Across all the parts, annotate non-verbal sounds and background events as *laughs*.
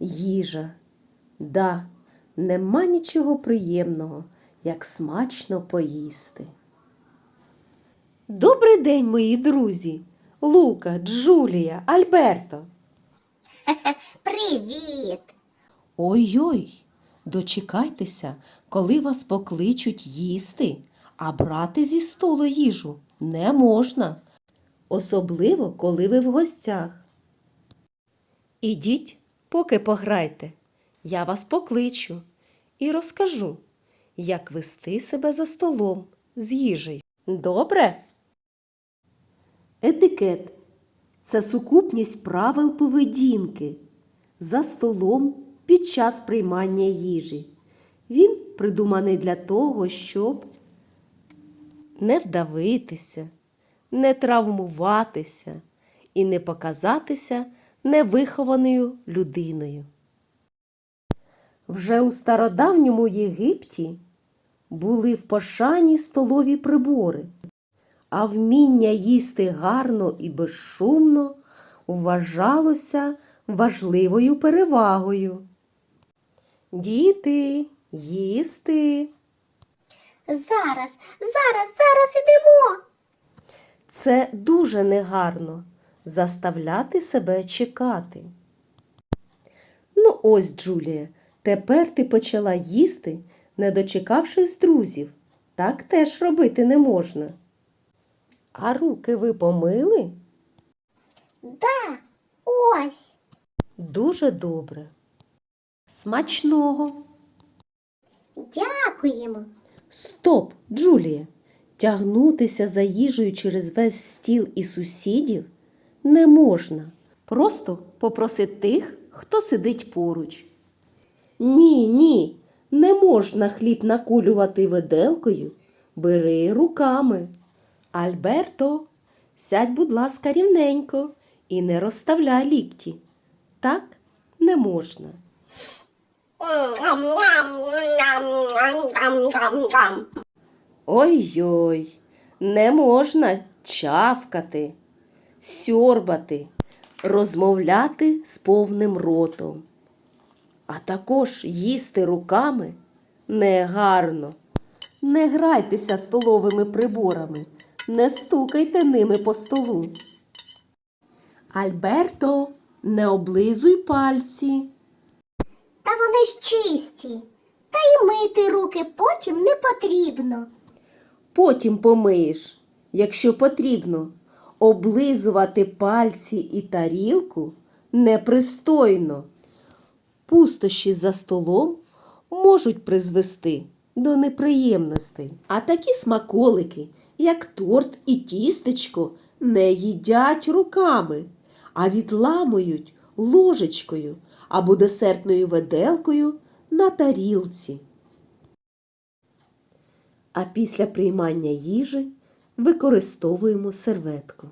їжа. Да, нема нічого приємного, як смачно поїсти. Добрий день, мої друзі! Лука, Джулія, Альберто. *laughs* Привіт! Ой-ой, дочекайтеся, коли вас покличуть їсти, а брати зі столу їжу не можна, особливо коли ви в гостях. Ідіть, поки пограйте, я вас покличу і розкажу, як вести себе за столом з їжею. Добре? Етикет це сукупність правил поведінки за столом під час приймання їжі. Він придуманий для того, щоб не вдавитися, не травмуватися і не показатися невихованою людиною. Вже у стародавньому Єгипті були в пошані столові прибори, а вміння їсти гарно і безшумно вважалося важливою перевагою. Діти, їсти. Зараз, зараз, зараз ідемо. Це дуже негарно заставляти себе чекати. Ну ось, Джулія, тепер ти почала їсти, не дочекавшись друзів. Так теж робити не можна. А руки ви помили? Да, ось. Дуже добре. Смачного. Дякуємо. Стоп, Джулія! Тягнутися за їжею через весь стіл і сусідів не можна. Просто попроси тих, хто сидить поруч. Ні, ні, не можна хліб накулювати виделкою. Бери руками. Альберто, сядь, будь ласка, рівненько і не розставляй лікті. Так не можна. Ой-ой, не можна чавкати, сьорбати, розмовляти з повним ротом. А також їсти руками негарно. Не грайтеся столовими приборами, не стукайте ними по столу. Альберто, не облизуй пальці. Та вони ж чисті. Та й мити руки потім не потрібно. Потім помиєш, якщо потрібно. Облизувати пальці і тарілку непристойно. Пустощі за столом можуть призвести до неприємностей. А такі смаколики, як торт і тістечко, не їдять руками, а відламують ложечкою або десертною виделкою на тарілці. А після приймання їжі використовуємо серветку.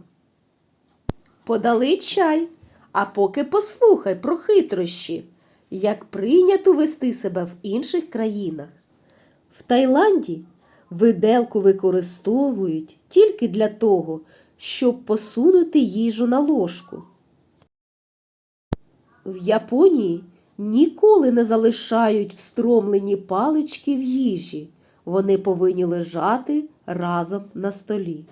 Подали чай, а поки послухай про хитрощі, як прийнято вести себе в інших країнах. В Таїланді виделку використовують тільки для того, щоб посунути їжу на ложку. В Японії ніколи не залишають встромлені палички в їжі. Вони повинні лежати разом на столі.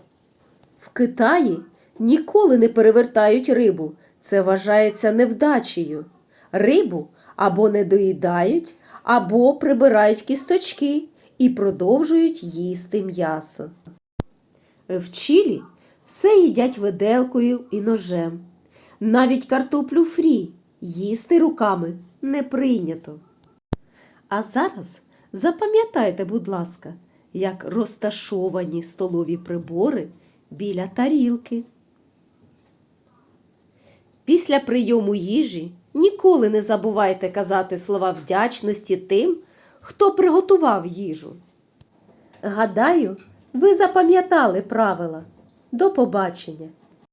В Китаї ніколи не перевертають рибу. Це вважається невдачею. Рибу або не доїдають, або прибирають кісточки і продовжують їсти м'ясо. В Чилі все їдять виделкою і ножем. Навіть картоплю фрі їсти руками не прийнято. А зараз запам'ятайте, будь ласка, як розташовані столові прибори біля тарілки. Після прийому їжі ніколи не забувайте казати слова вдячності тим, хто приготував їжу. Гадаю, ви запам'ятали правила. До побачення!